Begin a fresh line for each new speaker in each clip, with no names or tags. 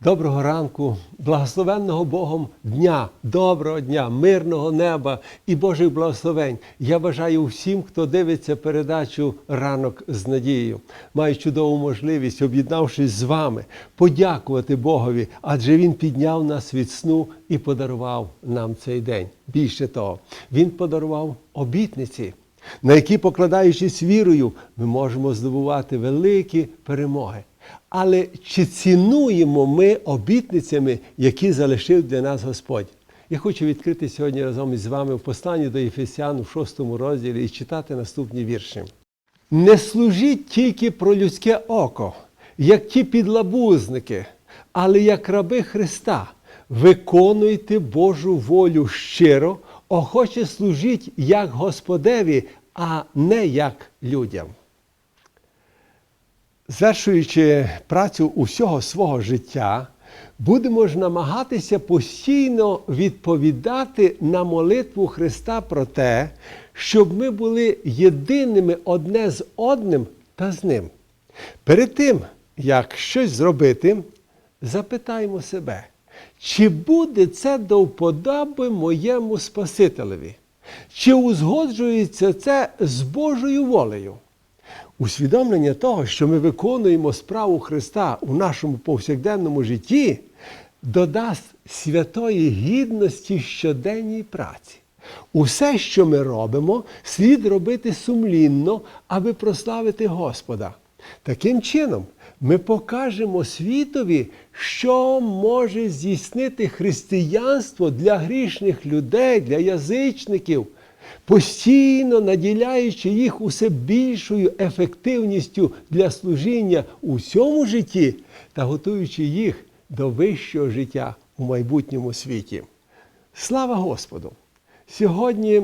Доброго ранку, благословенного Богом дня, доброго дня, мирного неба і Божих благословень. Я бажаю всім, хто дивиться передачу Ранок з надією. Маю чудову можливість, об'єднавшись з вами, подякувати Богові, адже Він підняв нас від сну і подарував нам цей день. Більше того, Він подарував обітниці, на які, покладаючись вірою, ми можемо здобувати великі перемоги. Але чи цінуємо ми обітницями, які залишив для нас Господь? Я хочу відкрити сьогодні разом із вами в посланні до Єфесян в 6 розділі і читати наступні вірші. Не служіть тільки про людське око, як ті підлабузники, але як раби Христа. Виконуйте Божу волю щиро, охоче служіть як Господеві, а не як людям. Звершуючи працю усього свого життя, будемо ж намагатися постійно відповідати на молитву Христа про те, щоб ми були єдиними одне з одним та з ним. Перед тим, як щось зробити, запитаємо себе, чи буде це до вподоби моєму Спасителеві? Чи узгоджується це з Божою волею? Усвідомлення того, що ми виконуємо справу Христа у нашому повсякденному житті, додасть святої гідності щоденній праці. Усе, що ми робимо, слід робити сумлінно, аби прославити Господа. Таким чином, ми покажемо світові, що може здійснити християнство для грішних людей, для язичників постійно наділяючи їх усе більшою ефективністю для служіння у всьому житті та готуючи їх до вищого життя у майбутньому світі. Слава Господу! Сьогодні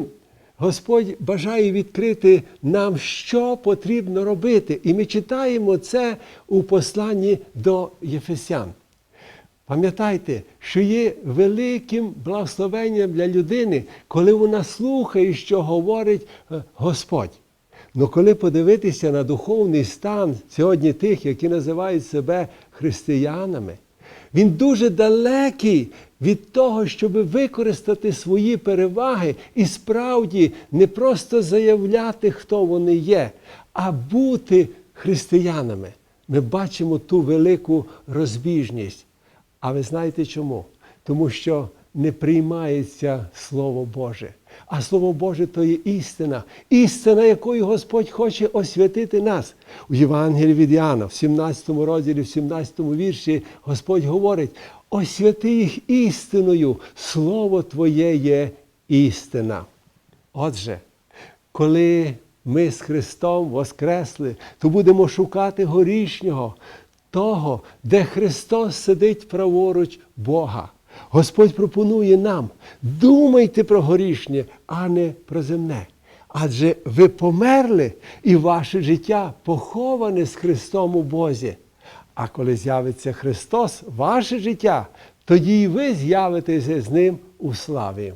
Господь бажає відкрити нам, що потрібно робити. І ми читаємо це у посланні до Єфесян. Пам'ятайте, що є великим благословенням для людини, коли вона слухає, що говорить е, Господь. Ну коли подивитися на духовний стан сьогодні тих, які називають себе християнами, він дуже далекий від того, щоб використати свої переваги і справді не просто заявляти, хто вони є, а бути християнами. Ми бачимо ту велику розбіжність. А ви знаєте чому? Тому що не приймається Слово Боже. А Слово Боже то є істина, істина, якою Господь хоче освятити нас. У Євангелії від Іоанна, в 17 розділі, в 17 вірші, Господь говорить: освяти їх істиною, Слово Твоє є істина. Отже, коли ми з Христом воскресли, то будемо шукати горішнього того, де Христос сидить праворуч Бога. Господь пропонує нам, думайте про горішнє, а не про земне. Адже ви померли, і ваше життя поховане з Христом у Бозі. А коли з'явиться Христос, ваше життя, тоді і ви з'явитеся з Ним у славі.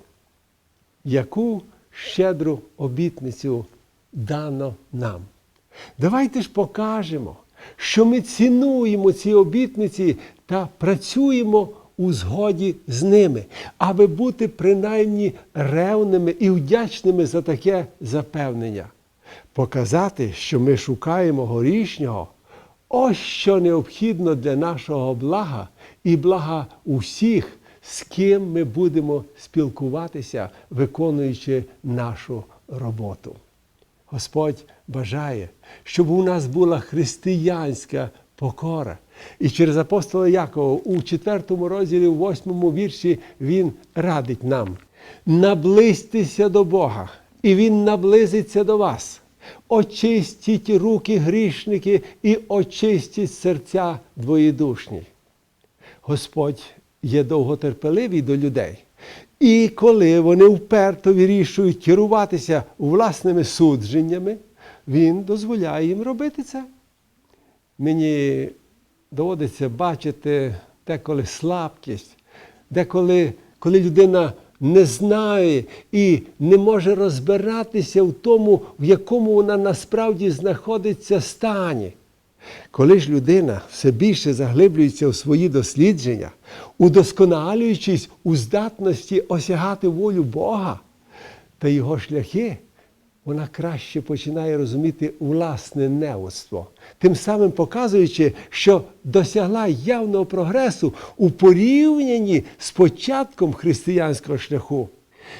Яку щедру обітницю дано нам? Давайте ж покажемо що ми цінуємо ці обітниці та працюємо у згоді з ними, аби бути принаймні ревними і вдячними за таке запевнення. Показати, що ми шукаємо горішнього, ось що необхідно для нашого блага і блага усіх, з ким ми будемо спілкуватися, виконуючи нашу роботу. Господь бажає, щоб у нас була християнська покора. І через апостола Якова у 4 розділі, у 8 вірші, він радить нам наблизьтеся до Бога, і Він наблизиться до вас. Очистіть руки грішники і очистіть серця двоєдушні. Господь є довготерпеливий до людей. І коли вони вперто вирішують керуватися власними судженнями, він дозволяє їм робити це. Мені доводиться бачити деколи слабкість, деколи коли людина не знає і не може розбиратися в тому, в якому вона насправді знаходиться стані. Коли ж людина все більше заглиблюється у свої дослідження, удосконалюючись у здатності осягати волю Бога та його шляхи, вона краще починає розуміти власне неводство, тим самим показуючи, що досягла явного прогресу у порівнянні з початком християнського шляху.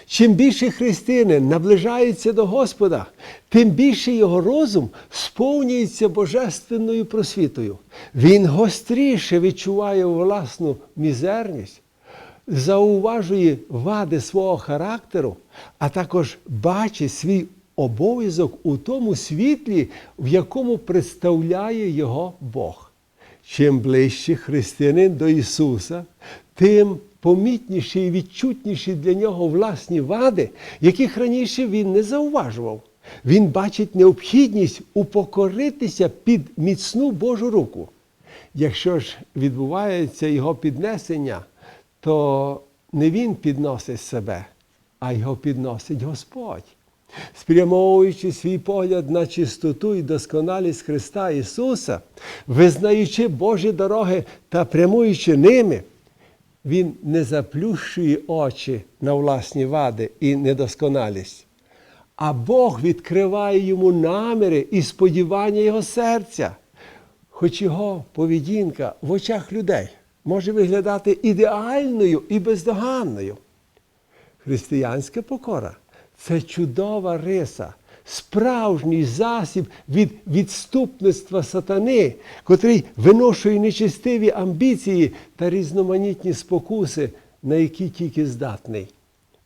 Чим більше християнин наближається до Господа, тим більше його розум сповнюється божественною просвітою. Він гостріше відчуває власну мізерність, зауважує вади свого характеру, а також бачить свій обов'язок у тому світлі, в якому представляє його Бог. Чим ближче християнин до Ісуса, тим помітніші і відчутніші для нього власні вади, яких раніше він не зауважував. Він бачить необхідність упокоритися під міцну Божу руку. Якщо ж відбувається його піднесення, то не він підносить себе, а його підносить Господь. Спрямовуючи свій погляд на чистоту і досконалість Христа Ісуса, визнаючи Божі дороги та прямуючи ними, Він не заплющує очі на власні вади і недосконалість. А Бог відкриває йому наміри і сподівання його серця, хоч його поведінка в очах людей може виглядати ідеальною і бездоганною. Християнська покора це чудова риса, справжній засіб від відступництва сатани, котрий виношує нечистиві амбіції та різноманітні спокуси, на які тільки здатний.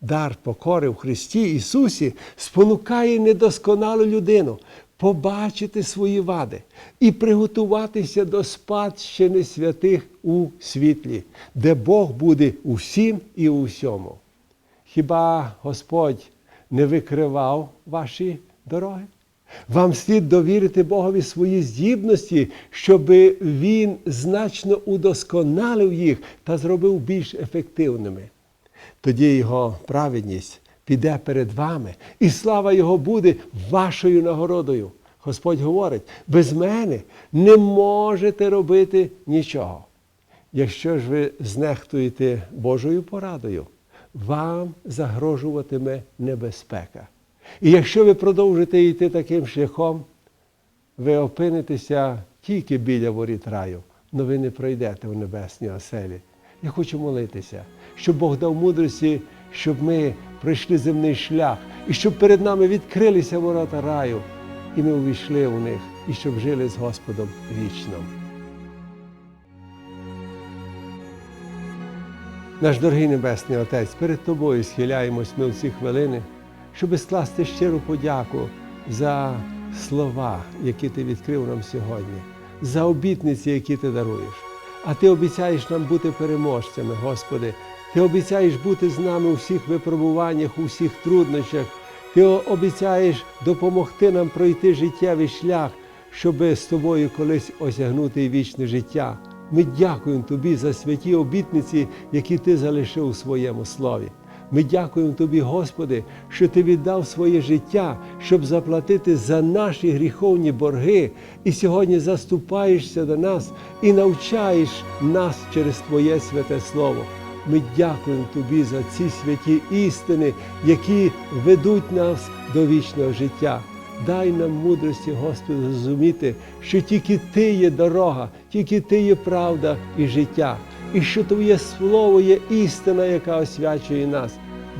Дар покори в Христі Ісусі спонукає недосконалу людину побачити свої вади і приготуватися до спадщини святих у світлі, де Бог буде усім і у всьому. Хіба Господь не викривав ваші дороги? Вам слід довірити Богові свої здібності, щоб Він значно удосконалив їх та зробив більш ефективними. Тоді Його праведність піде перед вами, і слава Його буде вашою нагородою. Господь говорить, без мене не можете робити нічого. Якщо ж ви знехтуєте Божою порадою, вам загрожуватиме небезпека. І якщо ви продовжите йти таким шляхом, ви опинитеся тільки біля воріт раю, але ви не пройдете в небесній оселі. Я хочу молитися, щоб Бог дав мудрості, щоб ми пройшли земний шлях, і щоб перед нами відкрилися ворота раю, і ми увійшли в них, і щоб жили з Господом вічно. Наш дорогий Небесний Отець, перед Тобою схиляємось ми в ці хвилини, щоби скласти щиру подяку за слова, які Ти відкрив нам сьогодні, за обітниці, які Ти даруєш. А Ти обіцяєш нам бути переможцями, Господи. Ти обіцяєш бути з нами у всіх випробуваннях, у всіх труднощах. Ти обіцяєш допомогти нам пройти життєвий шлях, щоби з тобою колись осягнути вічне життя. Ми дякуємо Тобі за святі обітниці, які Ти залишив у своєму слові. Ми дякуємо Тобі, Господи, що Ти віддав своє життя, щоб заплатити за наші гріховні борги, і сьогодні заступаєшся до нас і навчаєш нас через Твоє святе Слово. Ми дякуємо Тобі за ці святі істини, які ведуть нас до вічного життя. Дай нам мудрості, Господи, зрозуміти, що тільки Ти є дорога, тільки Ти є правда і життя, і що Твоє Слово є істина, яка освячує нас.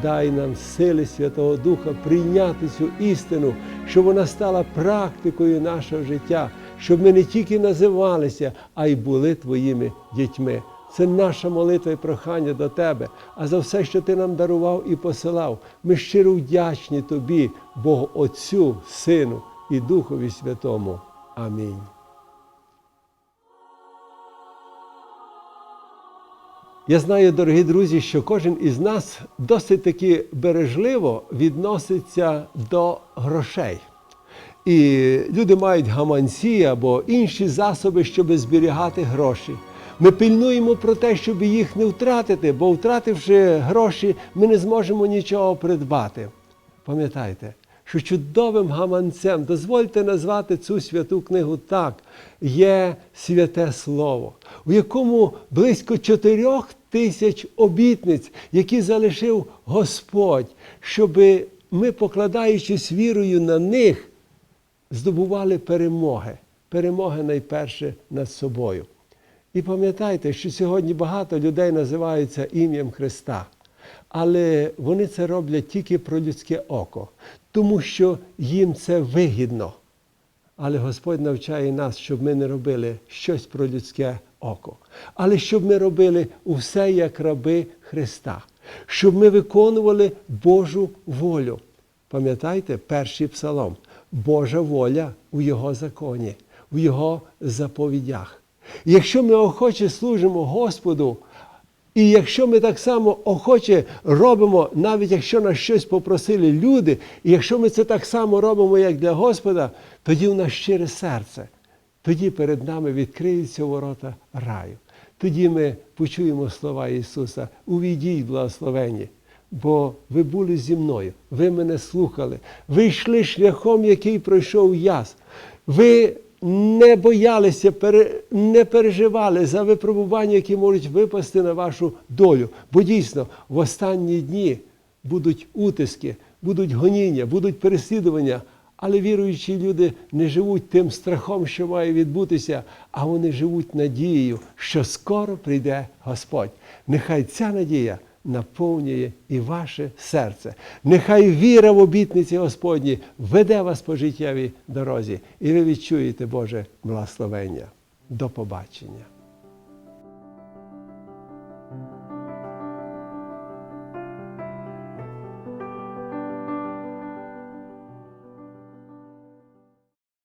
Дай нам сили Святого Духа прийняти цю істину, щоб вона стала практикою нашого життя, щоб ми не тільки називалися, а й були Твоїми дітьми. Це наша молитва і прохання до Тебе, а за все, що Ти нам дарував і посилав. Ми щиро вдячні Тобі, Богу Отцю, Сину і Духові Святому. Амінь. Я знаю, дорогі друзі, що кожен із нас досить таки бережливо відноситься до грошей. І люди мають гаманці або інші засоби, щоб зберігати гроші. Ми пильнуємо про те, щоб їх не втратити, бо втративши гроші, ми не зможемо нічого придбати. Пам'ятайте, що чудовим гаманцем, дозвольте назвати цю святу книгу так, є святе Слово, у якому близько чотирьох тисяч обітниць, які залишив Господь, щоб ми, покладаючись вірою на них, здобували перемоги. Перемоги найперше над собою. І пам'ятайте, що сьогодні багато людей називаються ім'ям Христа, але вони це роблять тільки про людське око, тому що їм це вигідно. Але Господь навчає нас, щоб ми не робили щось про людське око, але щоб ми робили усе як раби Христа, щоб ми виконували Божу волю. Пам'ятаєте, перший псалом Божа воля у Його законі, у Його заповідях. Якщо ми охоче служимо Господу, і якщо ми так само охоче робимо, навіть якщо нас щось попросили люди, і якщо ми це так само робимо, як для Господа, тоді у нас щире серце. Тоді перед нами відкриються ворота раю. Тоді ми почуємо слова Ісуса: Увійдіть, благословені, бо ви були зі мною, ви мене слухали, ви йшли шляхом, який пройшов яс. Ви не боялися, не переживали за випробування, які можуть випасти на вашу долю. Бо дійсно в останні дні будуть утиски, будуть гоніння, будуть переслідування. Але віруючі люди не живуть тим страхом, що має відбутися, а вони живуть надією, що скоро прийде Господь. Нехай ця надія наповнює і ваше серце. Нехай віра в обітниці Господні веде вас по життєвій дорозі, і ви відчуєте Боже благословення. До побачення.